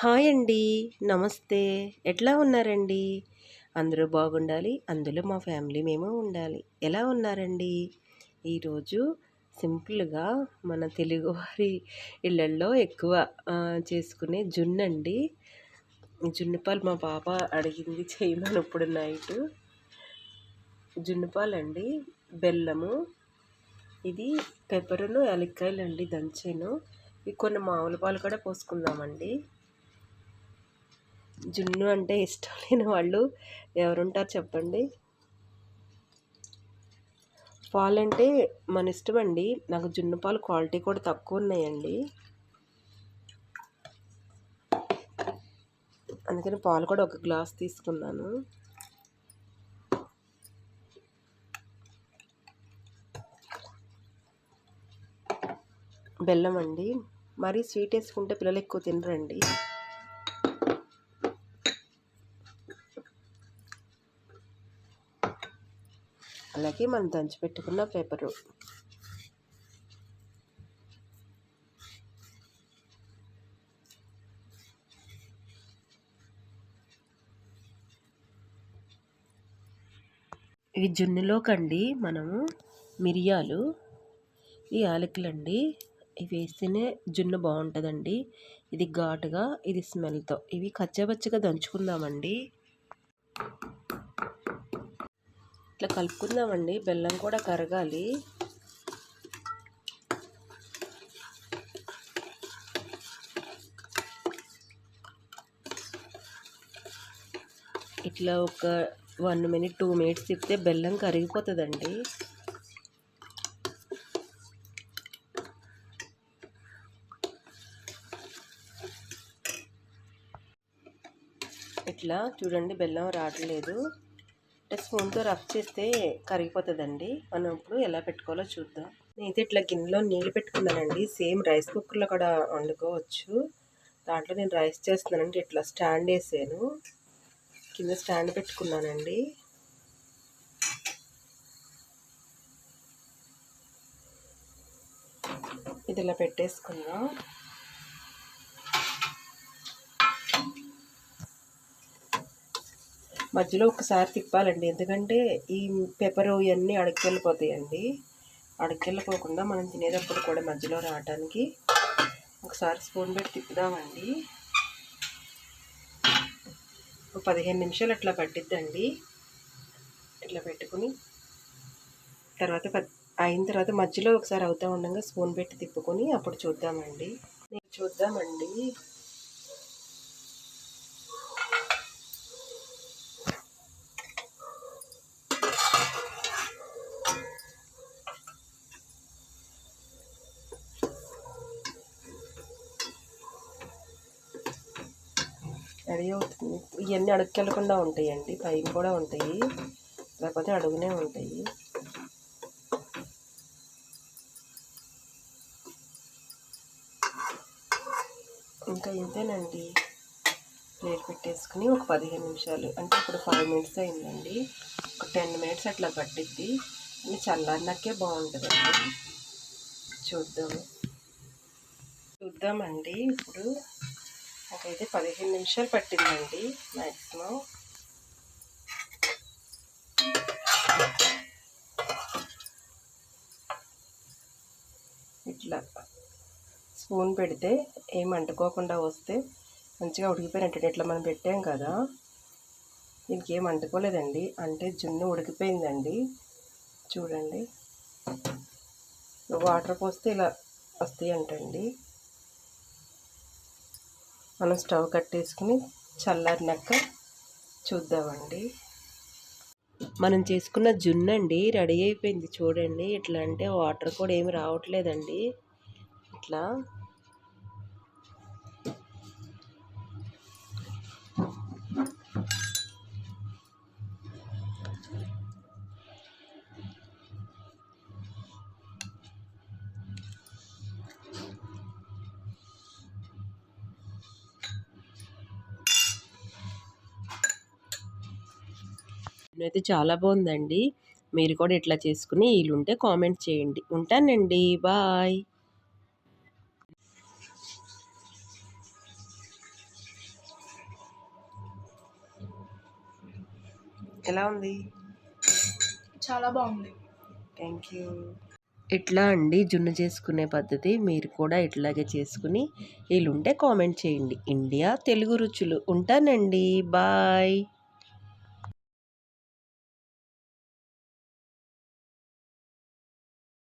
Hi అండి. నమస్తే. ఎట్లా ఉన్నారండి? అందరూ బాగుండాలి. అందులో మా ఫ్యామిలీ మేము ఉండాలి. ఎలా ఉన్నారండి? ఈరోజు సింపుల్గా మన తెలుగువారి ఇళ్ళల్లో ఎక్కువ చేసుకునే జున్ను అండి. జున్నుపాలు మా పాప అడిగింది చేయమని ఇప్పుడు నైట్. జున్నుపాలండి బెల్లము ఇది పెప్పరును యాలక్కాయలు అండి దంచాను కొన్ని మామూలు పాలు కూడా పోసుకుందామండి. జున్ను అంటే ఇష్టం లేని వాళ్ళు ఎవరుంటారు చెప్పండి? పాలు అంటే మన ఇష్టం అండి. నాకు జున్ను పాలు క్వాలిటీ కూడా తక్కువ ఉన్నాయండి. అందుకని పాలు కూడా ఒక గ్లాస్ తీసుకున్నాను. బెల్లం అండి. మరీ స్వీట్ వేసుకుంటే పిల్లలు ఎక్కువ తినరండి. అలాగే మనం దంచిపెట్టుకున్న పేపరు ఈ జున్నులోకండి మనము మిరియాలు ఈ యాలకులండి ఇవి వేస్తేనే జున్ను బాగుంటుందండి. ఇది ఘాటుగా ఇది స్మెల్తో ఇవి కచ్చబచ్చగా దంచుకుందామండి. ఇట్లా కలుపుకుందామండి. బెల్లం కూడా కరగాలి. ఇట్లా ఒక వన్ మినిట్ టూ మినిట్స్ తిప్పితే బెల్లం కరిగిపోతుందండి. ఇట్లా చూడండి బెల్లం రావట్లేదు. అంటే స్పూన్తో రఫ్ చేస్తే కరిగిపోతుందండి. మనం ఇప్పుడు ఎలా పెట్టుకోవాలో చూద్దాం. నేనైతే ఇట్లా గిన్నెలో నీళ్ళు పెట్టుకున్నానండి. సేమ్ రైస్ కుక్కర్లో కూడా వండుకోవచ్చు. దాంట్లో నేను రైస్ చేస్తున్నానండి. ఇట్లా స్టాండ్ వేసాను. కింద స్టాండ్ పెట్టుకున్నానండి. ఇది ఇలా పెట్టేసుకుందాం మధ్యలో ఒకసారి తిప్పాలండి. ఎందుకంటే ఈ పెప్పరు ఇవన్నీ అడక్కెళ్ళిపోతాయండి. అడక్కెళ్ళిపోకుండా మనం తినేటప్పుడు కూడా మధ్యలో రావడానికి ఒకసారి స్పూన్ పెట్టి తిప్పుదామండి. ఒక పదిహేను నిమిషాలు అట్లా పట్టిద్దండి. ఇట్లా పెట్టుకుని తర్వాత అయిన తర్వాత మధ్యలో ఒకసారి అవుతూ ఉండగా స్పూన్ పెట్టి తిప్పుకొని అప్పుడు చూద్దామండి. చూద్దామండి. రెడీ అవుతుంది. ఇవన్నీ అడుక్కెళ్ళకుండా ఉంటాయండి. పైన కూడా ఉంటాయి. లేకపోతే అడుగునే ఉంటాయి. ఇంకా ఇంతేనండి. ప్లేట్ పెట్టేసుకుని ఒక పదిహేను నిమిషాలు. అంటే ఇప్పుడు ఫైవ్ మినిట్స్ అయిందండి. ఒక టెన్ మినిట్స్ అట్లా పట్టిద్ది. ఇది చల్లారినాకే బాగుంటుందండి. చూద్దాము చూద్దామండి. ఇప్పుడు నాకైతే పదిహేను నిమిషాలు పట్టిందండి మ్యాక్సిమం ఇట్లా స్పూన్ పెడితే ఏం అంటుకోకుండా వస్తే మంచిగా ఉడికిపోయినట్టు ఇట్లా మనం పెట్టాం కదా. దీనికి ఏం అంటుకోలేదండి. అంటే జున్ను ఉడికిపోయిందండి. చూడండి. వాటర్ పోస్తే ఇలా వస్తాయి అంటండి మనం స్టవ్ కట్టేసుకుని చల్లారినాక చూద్దామండి. మనం చేసుకున్న జున్ను అండి రెడీ అయిపోయింది. చూడండి ఇట్లా అంటే వాటర్ కూడా ఏమి రావట్లేదండి. ఇట్లా అయితే చాలా బాగుందండి. మీరు కూడా ఇట్లా చేసుకుని వీలుంటే కామెంట్ చేయండి. ఉంటానండి. బాయ్. ఎలా ఉంది? చాలా బాగుంది. థ్యాంక్ యూ ఇట్లా అండి జున్ను చేసుకునే పద్ధతి. మీరు కూడా ఇట్లాగే చేసుకుని వీళ్ళుంటే కామెంట్ చేయండి. ఇండియా తెలుగు రుచులు. ఉంటానండి. బాయ్.